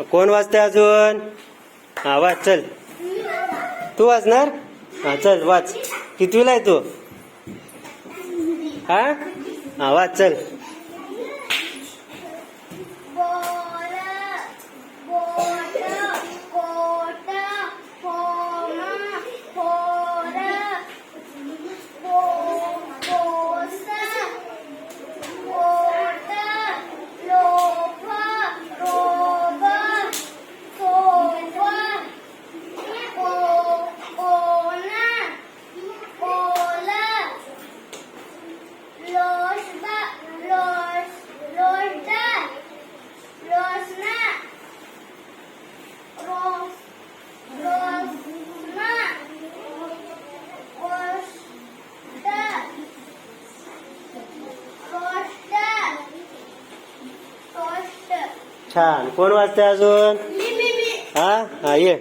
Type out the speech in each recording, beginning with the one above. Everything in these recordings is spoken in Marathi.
कोण वाचते अजून? हा वाच चल. तू वाचणार हा चल वाच. कितवीला आहे तू? हा? हा वाच चल. छान. कोण वाचते अजून? हा? हा ये.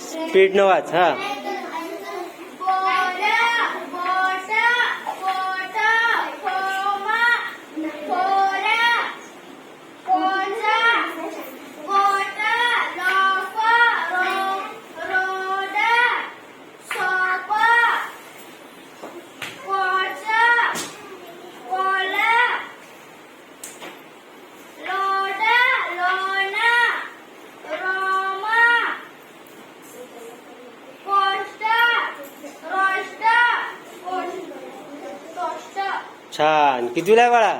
स्पीड न वाच हा. छान. कितीला आहे बाळा?